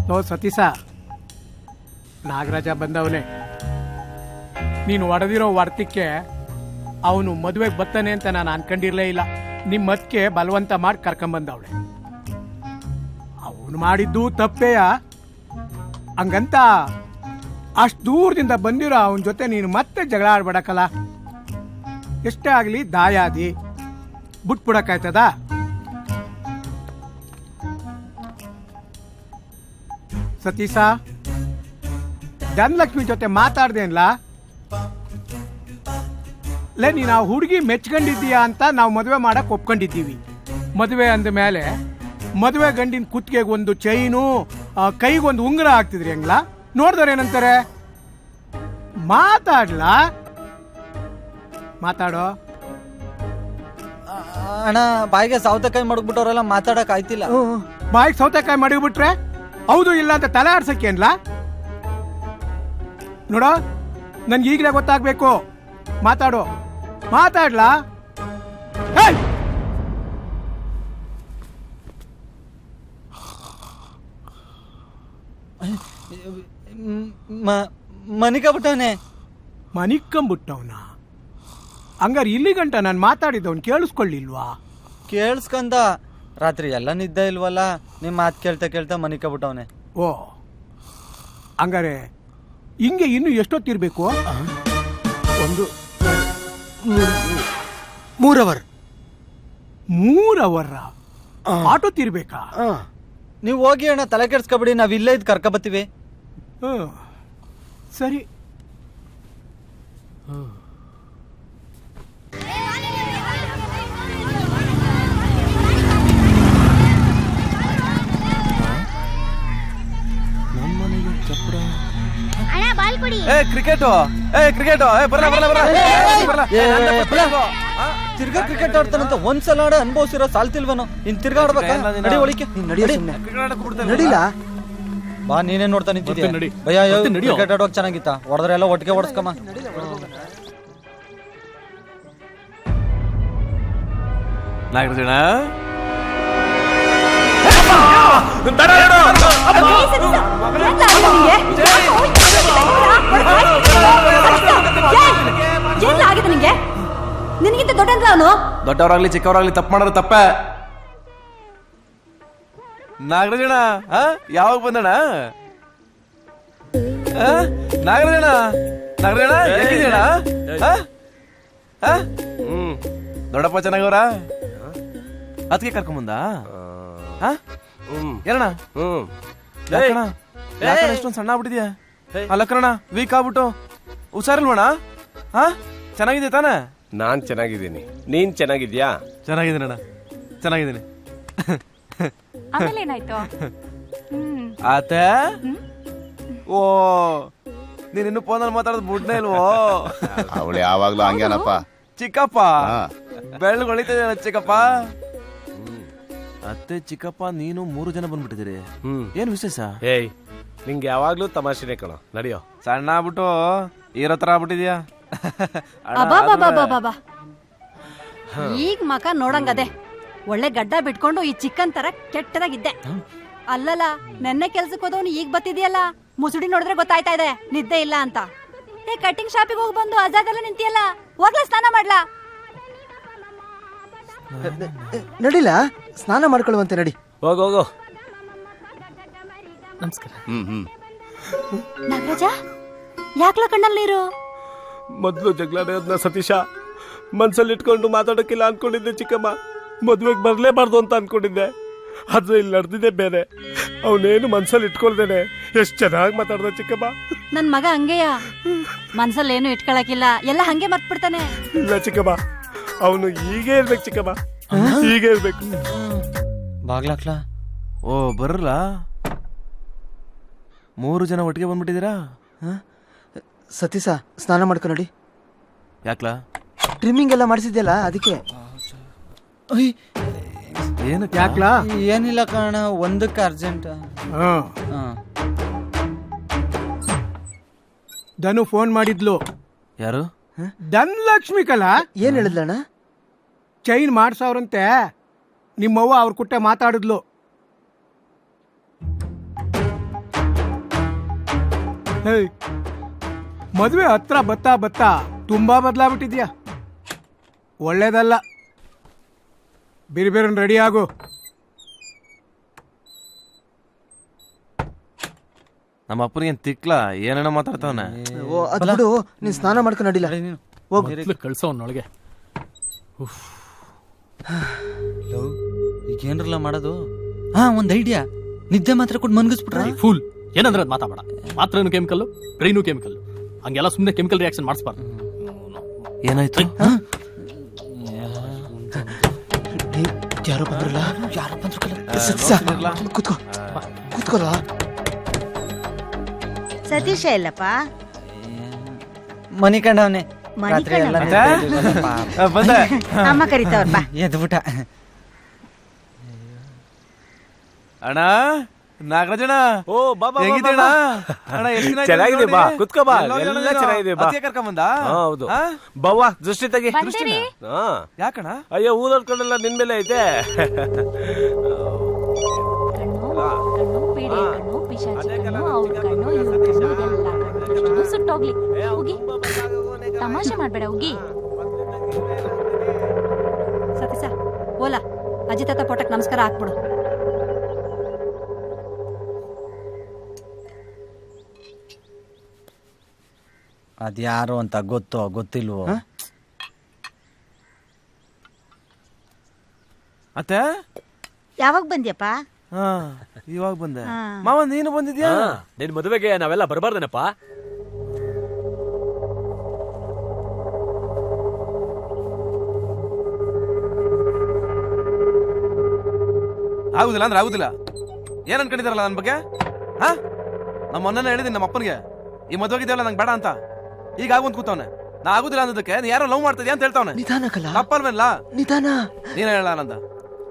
ನೋ ಸತೀಶ. ನಾಗರಾಜ ಬಂದವನೇ. ನೀನು ಒಡೆದಿರೋ ವಾರ್ತಕ್ಕೆ ಅವನು ಮದುವೆಗೆ ಬರ್ತಾನೆ ಅಂತ ನಾನು ಅನ್ಕೊಂಡಿರ್ಲೇ ಇಲ್ಲ. ನಿಮ್ಮ ಮತ್ಕೆ ಬಲವಂತ ಮಾಡಿ ಕರ್ಕೊಂಬಂದವಳೆ. ಅವನು ಮಾಡಿದ್ದು ತಪ್ಪೇಯ? ಹಂಗಂತ ಅಷ್ಟು ದೂರದಿಂದ ಬಂದಿರೋ ಅವನ ಜೊತೆ ನೀನು ಮತ್ತೆ ಜಗಳ ಆಡ್ಬಿಡಕಲ್ಲ ಎಷ್ಟೇ ಆಗಲಿ ದಾಯಾದಿ ಬಿಟ್ಬಿಡಕ್ಕಾಯ್ತದ? ಸತೀಶ, ಧನಲಕ್ಷ್ಮಿ ಜೊತೆ ಮಾತಾಡ್ದೇನ್ಲ? ಲೇ ನೀನು ಆ ಹುಡುಗಿ ಮೆಚ್ಕೊಂಡಿದ್ದೀಯಾ ಅಂತ ನಾವು ಮದುವೆ ಮಾಡಕ್ ಒಪ್ಕೊಂಡಿದ್ದೀವಿ. ಮದುವೆ ಅಂದ ಮೇಲೆ ಮದುವೆ ಗಂಡಿನ ಕುತ್ತಿಗೆಗೆ ಒಂದು ಚೈನು ಕೈಗೊಂದು ಉಂಗುರ ಆಗ್ತಿದ್ರಿ ಹೆಂಗ್ಲ? ನೋಡ್ದವ್ರು ಏನಂತಾರೆ? ಮಾತಾಡ್ಲಾ? ಮಾತಾಡೋ? ಅಣ್ಣ ಬಾಯಿಗೆ ಸೌತೆಕಾಯಿ ಮಡಗ್ಬಿಟ್ಟವ್ರೆಲ್ಲ ಮಾತಾಡಕ್ ಆಯ್ತಿಲ್ಲ. ಬಾಯಿಗೆ ಸೌತೆಕಾಯಿ ಮಡಗ್ಬಿಟ್ರೆ ಹೌದು ಇಲ್ಲ ಅಂತ ತಲೆ ಆಡ್ಸಕ್ಕೇನ್ಲ ನೋಡೋ ನನ್ಗೆ ಈಗಲೇ ಗೊತ್ತಾಗ್ಬೇಕು. ಮಾತಾಡು. ಮಾತಾಡ್ಲಾ? ಹೇಯ್! ಮನಿಕ ಬಿಟ್ಟವನೆ ಮನಿಕ್ಕಂಬಿಟ್ಟವನ ಹಂಗಾರೆ ಇಲ್ಲಿ ಗಂಟ ನಾನು ಮಾತಾಡಿದವನು ಕೇಳಿಸ್ಕೊಳ್ಳಿಲ್ವಾ? ಕೇಳಿಸ್ಕಂದ. ರಾತ್ರಿ ಎಲ್ಲ ನಿದ್ದೆ ಇಲ್ವಲ್ಲ? ನಿಮ್ಮ ಮಾತು ಕೇಳ್ತಾ ಕೇಳ್ತಾ ಮನಿಕ ಬಿಟ್ಟವನೆ ಓ ಹಂಗಾರೆ ಹಿಂಗೆ ಇನ್ನು ಎಷ್ಟೊತ್ತಿರಬೇಕು? ಒಂದು ಮೂರವರ್. ಅವರ್ ಮೂರ್ ಅವರ್ ಆಟೋ ತಿರ್ಬೇಕಾ ನೀವು ಹೋಗಿ ಅಣ್ಣ ತಲೆ ಕೆಡ್ಸ್ಕೊಬಿಡಿ ನಾವು ಇಲ್ಲೇ ಇದ್ದು ಕರ್ಕ ಬತ್ತೀವಿ ಹ್ಮ್. ಸರಿ ಅಣ್ಣ ಬಾಲ್ ಕೊಡಿ ಏ ಕ್ರಿಕೆಟ್ ಏ ಕ್ರಿಕೆಟ್ ಏ ಬರಲ್ಲ ಬರಲ್ಲ ಬರಲ್ಲ? ತಿರ್ಗಾ ಕ್ರಿಕೆಟ್ ಆಡ್ತಾನಂತ ಒಂದ್ಸಲ ಆಡ ಅನುಭವಿಸಿರೋ ಸಾಲ್ತಿಲ್ವನು ಇನ್ ತಿರ್ಗಾ ಆಡ್ಬೇಕಾ ನಡಿ ಒಳಿಕೆ ನಡಿ. ನಡಿಲ್ಲ ಬಾ ನೀನೇ ನೋಡ್ತಾ ಬರ್ತೀನಿ ನಡಿ. ಭಯ ಬರ್ತೀನಿ ನಡಿಯೋ. ಕ್ರಿಕೆಟ್ ಆಡೋಕ್ ಚೆನ್ನಾಗಿತ್ತ ಹೊಡೆದ್ರೆಲ್ಲ ಒಟ್ಟಿಗೆ ಹೊಡೆಸ್ಕಮ್ಮ ನಿನಗಿಂತ ದೊಡ್ಡ ಅವನು ದೊಡ್ಡವರಾಗ್ಲಿ ಚಿಕ್ಕವರಾಗ್ಲಿ ತಪ್ಪು ಮಾಡೋದು ತಪ್ಪ ನಾಗರಾಜಣ್ಣ ಆ? ಯಾವಾಗ ಬಂದಣ್ಣ? ಆ? ನಾಗರಾಜಣ್ಣ ನಾಗರಾಜಣ್ಣ ಹೇಗಿದ್ದೀಯಣ್ಣ? ಆ? ಆ? ದೊಡ್ಡಪ್ಪ ಚೆನ್ನಾಗವ್ರ? ಅದಕ್ಕೆ ಕರ್ಕೊಂಬಂದ? ಆ? ಏನಣ್ಣ ಯಾಕಣ್ಣ ಯಾಕಣ್ಣ ಇಷ್ಟೊಂದು ಸಣ್ಣ ಆಗ್ಬಿಟ್ಟಿದ್ಯಾ? ಅಲ್ಲಕ್ಕಣ್ಣ ವೀಕ್ ಆಗ್ಬಿಟ್ಟು. ಹುಷಾರಿಲ್ವಣ ಹಾ ಚೆನ್ನಾಗಿದೆ ತಾನ? ನಾನ್ ಚೆನ್ನಾಗಿದ್ದೀನಿ. ನೀನ್ ಚೆನ್ನಾಗಿದ್ಯಾ? ಚೆನ್ನಾಗಿದ್ದೀನಿ ಅಣ್ಣ ಚೆನ್ನಾಗಿದ್ದೀನಿ. ಆಮೇಲೆ ಏನಾಯ್ತು? ಹ್ಮ್. ಆತ? ಓ ನೀನ್ ಇನ್ನು ಫೋನಲ್ಲಿ ಮಾತಾಡೋದು ಬುಡ್ನೇ ಇಲ್ವೋ? ಅವಳು ಯಾವಾಗ್ಲೂ ಹಂಗೇನಪ್ಪ? ಚಿಕ್ಕಪ್ಪ. ಬೆಳ್ಳು ಹೊಳಿತಿದೆ ಚಿಕ್ಕಪ್ಪ. ಅತ್ತೆ ಚಿಕ್ಕಪ್ಪ ನೀನು ಮೂರು ಜನ ಬಂದ್ಬಿಟ್ಟಿದ್ದೀರಿ. ಹ್ಮ್. ಏನ್ ವಿಶೇಷ? ಏಯ್ ನಿಂಗೆ ಯಾವಾಗ್ಲೂ ತಮಾಷೆನೆ ಕಣೋ. ನಡೆಯೋ. ಸಣ್ಣ ಆಗ್ಬಿಟ್ಟು ಇರೋ ತರ ಆಗ್ಬಿಟ್ಟಿದ್ಯಾ? ಈಗ ಮಕ ನೋಡಂಗದೆ. ಒಳ್ಳೆ ಗಡ್ಡ ಬಿಟ್ಕೊಂಡು ಈ ಚಿಕ್ಕನ್ ತರ ಕೆಟ್ಟದಾಗಿದ್ದೆ. ಅಲ್ಲಲ್ಲ ನೆನ್ನೆ ಕೆಲ್ಸಕ್ಕೆ ಹೋದವನು ಈಗ ಬತ್ತಿದ್ಯಲ್ಲ ಮುಸುಡಿ ನೋಡಿದ್ರೆ ಗೊತ್ತಾಯ್ತಾ ಇದೆ ನಿದ್ದೆ ಇಲ್ಲ ಅಂತ. ಏ ಕಟಿಂಗ್ ಶಾಪಿಗೆ ಹೋಗಿ ಬಂದು ಅಜಾಗಲ್ಲ ನಿಂತಿಯಲ್ಲ? ಹೋಗ್ಲ ಸ್ನಾನ ಮಾಡ್ಲಾ? ನಡಿಲ್ಲ ಸ್ನಾನ ಮಾಡ್ಕೊಳ್ಳುವಂತೆ ನಡಿ. ಹೋಗೋ ಹೋಗು. ನಮಸ್ಕಾರ. ಹ್ಮ್ ಹ್ಮ್. ನಾಗರಾಜ ಯಾಕ್ಲ ಕಣ್ಣಲ್ಲಿ ನೀರು? ಮೊದ್ಲು ಜಗಳಾಡೋದ್ನ ಸತೀಶ ಮನ್ಸಲ್ಲಿ ಇಟ್ಕೊಂಡು ಮಾತಾಡೋಕ್ಕಿಲ್ಲ ಅನ್ಕೊಂಡಿದ್ದೆ ಚಿಕ್ಕಮ್ಮ. ಮದ್ವೆಗೆ ಬರಲೇಬಾರ್ದು ಅಂತ ಅನ್ಕೊಂಡಿದ್ದೆ. ಆದ್ರೆ ಇಲ್ಲಿ ನಡೆದಿದೆ ಬೇರೆ. ಅವನೇನು ಮನ್ಸಲ್ಲಿ ಇಟ್ಕೊಳ್ದೇನೆ. ಎಷ್ಟು ಚೆನ್ನಾಗಿ ಮಾತಾಡ್ದ ಚಿಕ್ಕಮ್ಮ. ನನ್ ಮಗ ಹಂಗೆಯ? ಮನ್ಸಲ್ಲಿ ಏನು ಇಟ್ಕೊಳಕಿಲ್ಲ. ಎಲ್ಲ ಹಂಗೆ ಮರ್ತ್ಬಿಡ್ತಾನೆ. ಇಲ್ಲ ಚಿಕ್ಕಮ್ಮ. ಅವನು ಹೀಗೆ ಇರ್ಬೇಕು ಚಿಕ್ಕಮ್ಮ. ಹೀಗೆ ಇರ್ಬೇಕು. ಬಾಗ್ಲಾಕ್ಲಾ? ಓ ಬರಲ್ಲ ಮೂರು ಜನ ಒಟ್ಟಿಗೆ ಬಂದ್ಬಿಟ್ಟಿದ್ದೀರಾ? ಸತೀಸ ಸ್ನಾನ ಮಾಡ್ಕೊ ನೋಡಿ. ಯಾಕ್ಲಾ? ಟ್ರಿಮ್ಮಿಂಗ್ ಎಲ್ಲ ಮಾಡಿಸಿದ್ಯಲ್ಲ ಅದಕ್ಕೆ. ಏನಕ್ಕೆ? ಯಾಕ್ಲಾ? ಏನಿಲ್ಲ ಕಾರಣ ಒಂದಕ್ಕೆ ಅರ್ಜೆಂಟ್. ಹ್ಮ್ ಧನು ಫೋನ್ ಮಾಡಿದ್ಲು. ಯಾರು? ಧನಲಕ್ಷ್ಮಿ ಕಲ? ಏನ್ ಹೇಳಿದ್ಲಣ್ಣ? ಚೈನ್ ಮಾಡ್ಸವ್ರಂತೆ. ನಿಮ್ಮವ್ವ ಅವ್ರ ಕುಟ್ಟೆ ಮಾತಾಡಿದ್ಲು. ಹೇಯ್ ಮದುವೆ ಹತ್ರ ಬತ್ತಾ ಬತ್ತಾ ತುಂಬಾ ಬದಲಾಗ್ಬಿಟ್ಟಿದ್ಯಾ? ಒಳ್ಳೇದಲ್ಲ. ಬಿರಿ ಬೇರೆ ರೆಡಿ ಆಗು. ನಮ್ಮ ಅಪ್ಪನಿಗೆ ತಿಕ್ಲ? ಏನೇನೋ ಮಾತಾಡ್ತಾವನೆ. ಓ ಅದ್ ಬಿಡು ನೀನ್ ಸ್ನಾನ ಮಾಡ್ಕೊಂಡು ನಡಿಲ್ಲ ಹೋಗು. ಕಳ್ಸೋನೊಳಗೆ ಈಗ ಏನ್ರಲ್ಲ ಮಾಡೋದು? ಹಾ ಒಂದ್ ಐಡಿಯಾ ನಿದ್ದೆ ಮಾತ್ರ ಕೊಟ್ಟು ಮನ್ಗಿಸ್ಬಿಟ್ರ ಫುಲ್ ಏನಂದ್ರೆ ಅದು ಮಾತಾಡ ಮಾತ್ರನು ಕೆಮಿಕಲ್ ಬ್ರೈನು ಕೆಮಿಕಲ್ ಹಂಗೆಲ್ಲ ಸುಮ್ಮನೆ ಕೆಮಿಕಲ್ ರಿಯಾಕ್ಷನ್ ಮಾಡಿಸ್ಬಾರ್ದು. ಏನಾಯ್ತು? ಯಾರೋ ಬಂದ್ರಲ್ಲ? ಯಾರೋ ಬಂದ್ರು ಕೂತ್ಕೋ. ಕೂತ್ಕೋಲ್ಲ ಸತೀಶ ಇಲ್ಲಪ್ಪ? ಮನಿ ಕಂಡವನೆ ಅಮ್ಮ ಕರಿತಾವ್ರಪ್ಪ ಬಾ. ಎದ್ಬಿಟ್ಟ. ಅಣ್ಣ? ನಾಗರಾಜಣ್ಣ ಓ ಬಾಬಾ ಹೆಂಗಿದ್ದೀಯಣ್ಣ? ಅಣ್ಣ ಎಷ್ಟು ದಿನ ಆಯ್ತು ಚೆನ್ನಾಗಿದೆ ಬಾ. ನೋಡಿ? ಕುತ್ಕೋ ಬಾ. ಎಲ್ಲ ನೀನು? ಚೆನ್ನಾಗಿದೆ ಬಾ. ಅದಕ್ಕೆ ಕರ್ಕೊಂಬಂದ ಹಾ, ಹೌದು. ಆ? ಬವ್ವ ದೃಷ್ಟಿ ತೆಗಿ. ಬಂದಿರಿ? ಹಾ. ಯಾಕಣ್ಣ? ಅಯ್ಯೋ ಊರವ್ರ ಕಡೆಲ್ಲ ನಿನ್ ಮೇಲೆ ಐತೆ. ಕಣ್ಣು ಪೀಡೆ ಕಣ್ಣು ಪಿಶಾಚಿ ಕಣ್ಣು ಅವ್ರ ಕಣ್ಣು ಇವ್ರ ಕಣ್ಣು ಕಣ್ಣು. ಸುಟ್ಟೋಗ್ಲಿ. ಹೋಗಿ. ತಮಾಷೆ ಮಾಡ್ಬೇಡ ಹೋಗಿ. ಸತೀಸ ಓಲಾ ಅಜಿತಾತ ತಾತ ಪೋಟಕ್ ನಮಸ್ಕಾರ ಹಾಕ್ಬಿಡು. ಅದ್ಯಾರು ಅಂತ ಗೊತ್ತೋ ಗೊತ್ತಿಲ್ವೋ? ಅತ್ತೆ? ಯಾವಾಗ ಬಂದ್ಯಪ್ಪ? ಹಾ ಇವಾಗ ಬಂದೆ. ಮಾವ ನೀನು ಬಂದಿದ್ಯಾ? ನಿನ್ ಮದುವೆಗೆ ನಾವೆಲ್ಲ ಬರಬಾರ್ದೇನಪ್ಪ? ಆಗುದಿಲ್ಲ ಅಂದ್ರೆ ಆಗುದಿಲ್ಲ. ಏನ್ ಅನ್ಕೊಂಡಿದಾರಲ್ಲ ನನ್ನ ಬಗ್ಗೆ? ಹಾ? ನಮ್ಮ ಅಣ್ಣನ ಹೇಳಿದೀನಿ ನಮ್ಮ ಅಪ್ಪನಿಗೆ ಈ ಮದುವೆಗಿದೆಯಲ್ಲ ನಂಗೆ ಬೇಡ ಅಂತ. ಈಗ ಆಗುಂತ ಕೂತವನೆ. ನಾ ಆಗುದಿಲ್ಲ ಅನ್ನೋದಕ್ಕೆ ನೀ ಯಾರೋ ಲವ್ ಮಾಡ್ತಿದ್ಯಾ ಅಂತ ಹೇಳ್ತಾವನೆ. ನಿಧಾನ ಕಲ. ತಪ್ಪಲ್ವೇನಲ್ಲ ನಿಧಾನ. ನೀನ್ ಹೇಳ ಆನಂದ.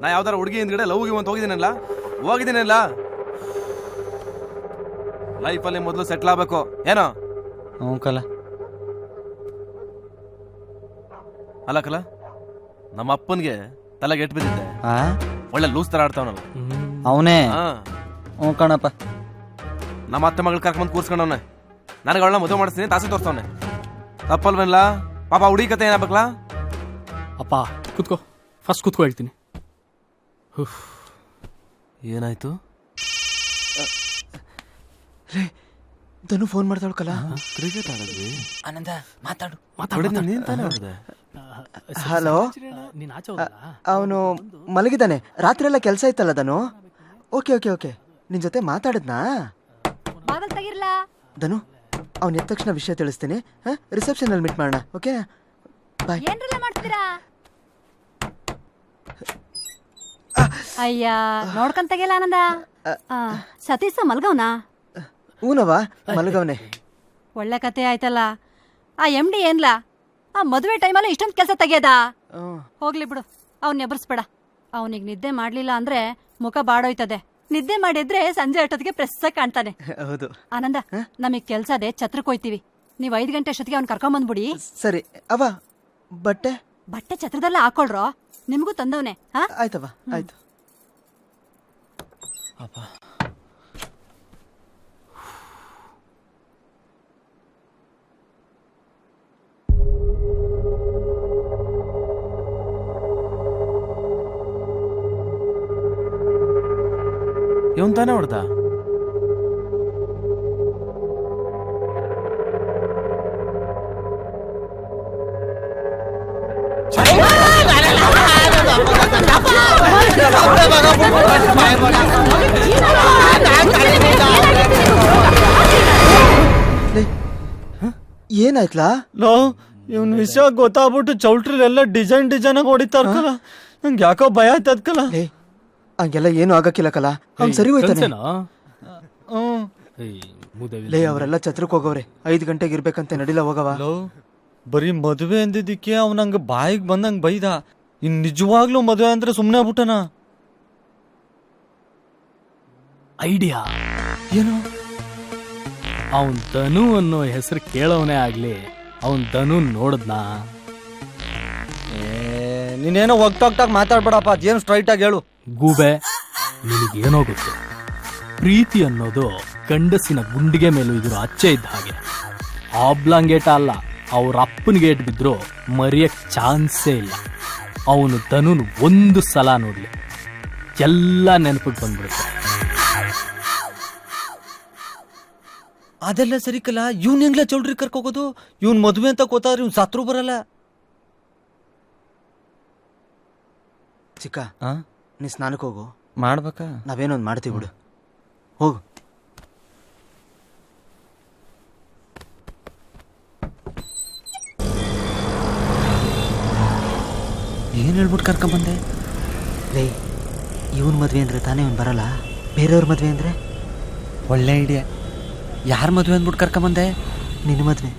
ನಾ ಯಾವ್ದಾರ ಹುಡುಗಿ ಹಿಂದ್ಗಡೆ ಲವ್ ಅಂತ ಹೋಗಿದ್ದೀನಲ್ಲ? ಹೋಗಿದ್ದೀನಲ್ಲ? ಲೈಫಲ್ಲಿ ಮೊದಲು ಸೆಟ್ಲ್ ಆಗ್ಬೇಕು. ಏನೋ? ಹ್ಞೂ ಕಲ. ಅಲ್ಲ ಕಲ ನಮ್ಮ ಅಪ್ಪನಿಗೆ ತಲೆಗೆ ಎಟ್ ಬಿದ್ದಿದ್ದೆ ಆ? ಒಳ್ಳೆ ಲೂಸ್ ತರ ಆಡ್ತಾವನಲ್ಲ. ಅವನೇ? ಹಾ. ಹ್ಞೂ ಕಣಪ್ಪ. ನಮ್ಮ ಅತ್ತೆ ಮಗಳು ಕರ್ಕೊಂಡ್ ಕೂರ್ಸ್ಕೊಂಡವನೆ. ನನಗೆ ಅವಳನ್ನ ಮದುವೆ ಮಾಡಿಸ್ತೀನಿ ತಾಸೆ ತೋರಿಸ್ತವನೆ ತಪ್ಪಲ್ವೇನಲ್ಲ ಪಾಪ ಹುಡುಗಿ ಕತೆ ಏನಾಗ್ಬೇಕಲ್ಲ ಅಪ್ಪ ಕುತ್ಕೋ. ಫಸ್ಟ್ ಕುತ್ಕೋ ಹೇಳ್ತೀನಿ. ಏನಾಯ್ತು? ಏನಾಯ್ತು ಧನು ಫೋನ್ ಮಾಡ್ತಾಳಕಲ್ಲ ಕಲ. ಕ್ರಿಕೆಟ್ ಆಡಿದ್ವಿ. ಆನಂದ ಮಾತಾಡು. ಮಾತಾಡೋದು ನೀನ್ ತಾನೇ ಹಲೋ ನೀನ್ ಆಚೆ ಅವನು ಮಲಗಿದ್ದಾನೆ. ರಾತ್ರಿ ಎಲ್ಲ ಕೆಲಸ ಇತ್ತಲ್ಲ ಧನು? Okay okay okay. ನಿನ್ ಜೊತೆ ಮಾತಾಡಿದ್ನಾ? ಬಾಗಲ್ ತೆಗಿರ್ಲಾ? ಧನು? ಅವ್ನು ಎದ್ದ ತಕ್ಷಣ ವಿಷಯ ತಿಳಿಸ್ತೀನಿ. ರಿಸೆಪ್ಷನ್ ಅಲ್ಲಿ ಮೀಟ್ ಮಾಡೋಣ ಓಕೆ ಬಾಯ್ ಏನ್ರಲ್ಲ ಮಾಡ್ತೀರಾ ಅಯ್ಯ ನೋಡ್ಕೊಂತ ತೆಗಿಲ್ಲ ಆನಂದ. ಆ, ಸತೀಶ ಮಲ್ಗವ್ನಾ? ಊನವಾ ಮಲಗವನೆ. ಒಳ್ಳೆ ಕತೆ ಆಯ್ತಲ್ಲ. ಆ ಎಂ ಡಿ ಏನ್ಲ? ಆ ಮದುವೆ ಟೈಮಲ್ಲಿ ಇಷ್ಟೊಂದು ಕೆಲಸ ತೆಗೆಯದ? ಹೋಗ್ಲಿ ಬಿಡು ಅವ್ನ ಎಬ್ಬರ್ಸ್ಬೇಡ ಅವನಿಗೆ ನಿದ್ದೆ ಮಾಡ್ಲಿಲ್ಲ ಅಂದ್ರೆ ಮುಖ ಬಾಡೋಯ್ತದೆ. ನಿದ್ದೆ ಮಾಡಿದ್ರೆ ಸಂಜೆ ಅಷ್ಟೊತ್ತಿಗೆ ಪ್ರೆಸ್ ಕಾಣ್ತಾನೆ. ಹೌದು. ಆನಂದ ನಮಗ್ ಕೆಲ್ಸ ಅದೇ ಛತ್ರಕ್ಕೆ ಹೋಯ್ತೀವಿ. ನೀವ್ ಐದ್ ಗಂಟೆ ಅಷ್ಟೊತ್ತಿಗೆ ಅವ್ನ್ ಕರ್ಕೊಂಬಂದ್ಬಿಡಿ ಸರಿ ಅವ ಬಟ್ಟೆ? ಬಟ್ಟೆ ಛತ್ರದಲ್ಲ ಹಾಕೊಳ್ರೋ? ನಿಮ್ಗೂ ತಂದವನೇ ಹಾ? ಆಯ್ತವ ಆಯ್ತು. ಇವನ್ ತಾನೇ ಹೊಡೆದ? ಏನಾಯ್ತ್ಲಾ ಲೋ ಇವನ್ ವಿಷಯ ಗೊತ್ತಾಗ್ಬಿಟ್ಟು ಚೌಲ್ಟ್ರಿಲೆಲ್ಲ ಡಿಸೈನ್ ಡಿಸೈನ್ ಆಗಿ ಹೊಡಿತಾರ ನಂಗೆ ಯಾಕೋ ಭಯ ಆಯ್ತದ್ಕಲ್ಲ. ಹಂಗೆಲ್ಲ ಏನು ಆಗಕ್ಕಿಲ್ಲ ಕಲ. ಅವ್ನು ಸರಿ ಹೋಯ್ತಾನೆ. ಲೇ ಅವರೆಲ್ಲ ಛತ್ರಕ್ ಹೋಗವ್ರೆ. ಐದು ಗಂಟೆಗೆ ಇರ್ಬೇಕಂತ ನಡಿಲ ಹೋಗವ ಬರೀ ಮದುವೆ ಅಂದಿದ್ದಕ್ಕೆ ಅವ್ನ ಹಂಗ ಬಾಯಿಗೆ ಬಂದಂಗ ಬೈದ. ಇನ್ ನಿಜವಾಗ್ಲೂ ಮದುವೆ ಅಂದ್ರೆ ಸುಮ್ಮನೆ ಆಗ್ಬಿಟ್ಟನ? ಐಡಿಯಾ. ಏನು? ಅವನ್ ಧನು ಅನ್ನೋ ಹೆಸರು ಕೇಳೋನೇ ಆಗ್ಲಿ ಅವನ್ ಧನು ನೋಡದ್ನಾ? ನೀನೇನೋ ಒಗ್ಟಾಗ್ಟಾಗ್ ಮಾತಾಡ್ಬೇಡಪ್ಪ ಅದೇನು ಸ್ಟ್ರೈಟ್ ಆಗಿ ಹೇಳು. ಗೂಬೆ ನಿನಗೇನೋ ಗೊತ್ತು ಪ್ರೀತಿ ಅನ್ನೋದು ಗಂಡಸಿನ ಗುಂಡಿಗೆ ಮೇಲೂ ಇದ್ರು ಅಚ್ಚೆ ಇದ್ದ ಹಾಗೆ. ಆಬ್ಲಾಂಗೇಟ ಅಲ್ಲ ಅವ್ರ ಅಪ್ಪನ ಗೇಟ್ ಬಿದ್ರು ಮರೆಯಕ್ ಚಾನ್ಸೇ ಇಲ್ಲ. ಅವನು ಧನುನ್ ಒಂದು ಸಲ ನೋಡ್ಲಿ. ಎಲ್ಲ ನೆನಪಿಗೆ ಬಂದ್ಬಿಡುತ್ತೆ. ಅದೆಲ್ಲ ಸರಿಕಲ್ಲ ಕಲ ಇವ್ನ ಹೆಂಗ್ಲ ಚೌಲ್ಟ್ರಿ ಕರ್ಕೋಗೋದು? ಇವ್ನ್ ಮದುವೆ ಅಂತ ಗೊತ್ತಾದ್ರೆ ಇವ್ನ್ ಸತ್ರು ಬರಲ್ಲ. ಚಿಕ್ಕ ನೀ ಸ್ನಾನಕ್ಕೆ ಹೋಗು. ಮಾಡ್ಬೇಕಾ? ನಾವೇನೊಂದು ಮಾಡ್ತೀವಿ ಬಿಡು. ಹೋಗು. ಏನು ಹೇಳ್ಬಿಟ್ಟು ಕರ್ಕೊಂಬಂದೆ? ರೇ ಇವನ್ ಮದುವೆ ಅಂದರೆ ತಾನೇ ಇವನು ಬರಲ್ಲ? ಬೇರೆಯವ್ರ ಮದುವೆ ಅಂದರೆ? ಒಳ್ಳೆ ಐಡಿಯಾ. ಯಾರ ಮದುವೆ ಅಂದ್ಬಿಟ್ಟು ಕರ್ಕೊಂಬಂದೆ? ನಿನ್ನ ಮದ್ವೆ.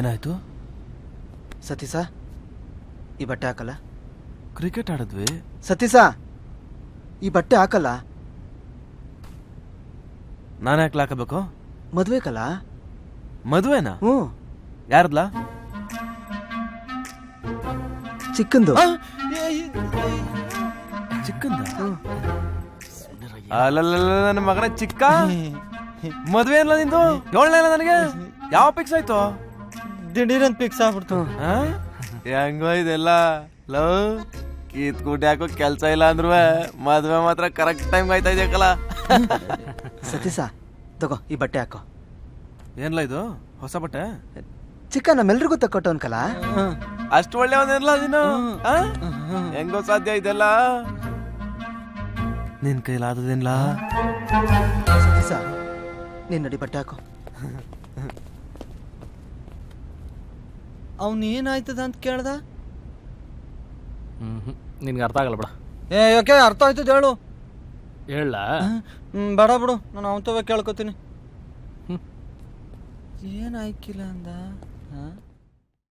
ಏನಾಯ್ತು? ಸತೀಸ ಈ ಬಟ್ಟೆ ಹಾಕಲ್ಲ? ಕ್ರಿಕೆಟ್ ಆಡಿದ್ವಿ. ಸತೀಸ ಈ ಬಟ್ಟೆ ಹಾಕಲ್ಲ? ನಾನು ಯಾಕೆ ಹಾಕಬೇಕು? ಮದುವೆ ಕಲ ಮದುವೆನಾ? ಹ್ಞೂ. ಯಾರದ್ಲ? ಚಿಕ್ಕಂದು. ಚಿಕ್ಕಂದ? ಅಲ್ಲಲ್ಲ ನನ್ನ ಮಗನ ಚಿಕ್ಕ. ಮದುವೆ ಅಲ್ಲ ನಿಂದು? ಏಳನೇ ನನಗೆ? ಯಾವ ಪಿಕ್ಸ್ ಆಯ್ತು? ದಿಢೀರಂತ ಫಿಕ್ಸ್ ಆಗ್ಬಿಡ್ತು? ಹೆಂಗೋ ಇದೆಲ್ಲ? ಲವ್ ಕಿತ್ಕೂಟಿ ಹಾಕೋ ಕೆಲ್ಸ ಇಲ್ಲ ಅಂದ್ರು ಮದ್ವೆ ಮಾತ್ರ ಕರೆಕ್ಟ್ ಟೈಮ್ ಆಯ್ತಾ ಇದೆಯಕ್ಕಲ್ಲ? ಸತೀಶ ತಗೋ ಈ ಬಟ್ಟೆ ಹಾಕೋ. ಏನ್ಲ ಇದು? ಹೊಸ ಬಟ್ಟೆ? ಚಿಕ್ಕ ನಮ್ಮೆಲ್ರಿಗೂ ತಕ್ಕೊಟ್ಟವನ್ಕಲ್ಲ ಅಷ್ಟು ಒಳ್ಳೆಯವನೇನ್ಲ ನೀನು? ಆ? ಹೆಂಗೋ ಸಾಧ್ಯ ಇದೆಲ್ಲ? ನಿನ್ ಕೈಲಾದದೇನ್ಲ? ಸತೀಶ ನೀನ್ ನಡಿ ಬಟ್ಟೆ ಹಾಕೋ. ಅವ್ನು ಏನಾಯ್ತದ ಅಂತ ಕೇಳ್ದ? ಹ್ಮ್ ನಿನ್ಗೆ ಅರ್ಥ ಆಗಲ್ಲ ಬಿಡ. ಏ ಯಾಕೆ ಅರ್ಥ ಆಯ್ತದ ಹೇಳು? ಹೇಳ. ಹ್ಮ್ ಬೇಡ ಬಿಡು. ನಾನು ಅವನ್ ತವ ಕೇಳ್ಕೊತೀನಿ. ಹ್ಞೂ ಏನಾಯ್ಕಿಲ್ಲ ಅಂದ? ಹಾ?